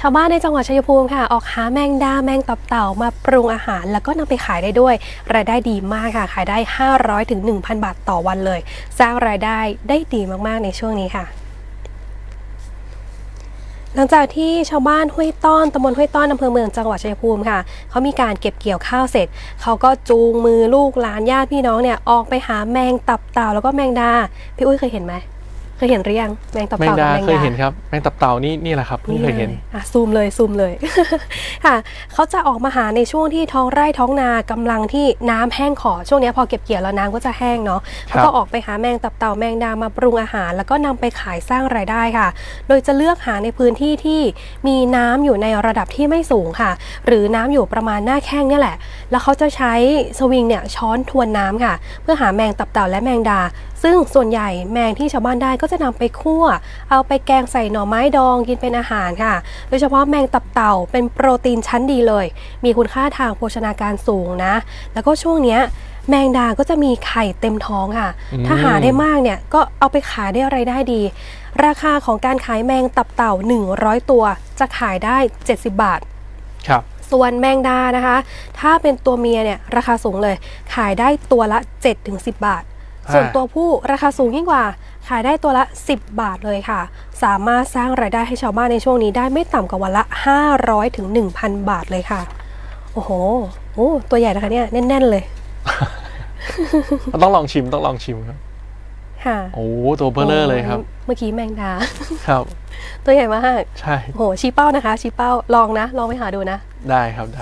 ชาวบ้านในจังหวัดชัยภูมิค่ะ ออกหาแมงดาแมงตับเต่ามาปรุงอาหาร แล้วก็นำไปขายได้ด้วย รายได้ดีมากค่ะ ขายได้ 500ถึง1,000 บาทต่อวันเลย สร้างรายได้ได้ดีมากๆในช่วงนี้ค่ะหลังจากที่ชาวบ้านห้วยต้อนตำบลห้วยต้อนอำเภอเมืองจังหวัดชัยภูมิค่ะ เขามีการเก็บเกี่ยวข้าวเสร็จ เขาก็จูงมือลูกหลานญาติพี่น้องเนี่ยออกไปหาแมงตับเต่าแล้วก็แมงดา พี่อุ้ยเคยเห็นไหม เคยเห็นหรือยังแมงตับแมงเต่ากัดาบแมงเคยดา เห็นครับแมงตับเต่านี่นี่แหละครับเพิ่งเคยเห็นลอะซูมเลยซูมเลย ค่ะเขาจะออกมาหาในช่วงที่ท้องไร่ท้องนากำลังที่น้ำแห้งขอช่วงเนี้ยพอเก็บเกี่ยวแล้วน้ำก็จะแห้งเนาะครับ เขาก็ออกไปหาแมงตับเต่าแมงดามาปรุงอาหาร แล้วก็นำไปขายสร้างรายได้ค่ะ โดยจะเลือกหาในพื้นที่ที่มีน้ำอยู่ในระดับที่ไม่สูงค่ะ หรือน้ำอยู่ประมาณหน้าแข้งเนี่ยแหละ แล้วเขาจะใช้สวิงเนี่ยช้อนทวนน้ำค่ะ เพื่อหาแมงตับเต่าและแมงดา ซึ่งส่วนใหญ่แมงที่ชาวบ้านได้ก็จะนำไปคั่ว เอาไปแกงใส่หน่อไม้ดองกินเป็นอาหารค่ะ โดยเฉพาะแมงตับเต่าเป็นโปรตีนชั้นดีเลย มีคุณค่าทางโภชนาการสูงนะ แล้วก็ช่วงเนี้ยแมงดาก็จะมีไข่เต็มท้องค่ะอืมถ้าหาได้มากเนี่ยก็เอาไปขายได้ไรายได้ดี ราคาของการขายแมงตับเต่า 100 ตัว จะขายได้ 70 บาท ครับ ส่วนแมงดานะคะ ถ้าเป็นตัวเมียเนี่ยราคาสูงเลย ขายได้ตัวละ 7-10 บาทอ่าส่วนตัวผู้ราคาสูงยิ่งกว่า ขายได้ตัวละ 10 บาทเลยค่ะ สามารถสร้างรายได้ให้ชาวบ้านในช่วงนี้ได้ไม่ต่ำกว่าวันละ 500ถึง1,000 บาทเลยค่ะ โอ้โหโอ้ตัวใหญ่นะคะเนี่ยแน่น ๆ เลย ต้องลองชิมต้องลองชิมครับ ค่ะ โอ้ตัวเบลเลอร์เลยครับ เมื่อกี้แมงดา ครับ ตัวใหญ่มาก ใช่ โอ้โหชี้เป้านะคะ ชี้เป้าลองนะ ลองไปหาดูนะ ได้ครับได้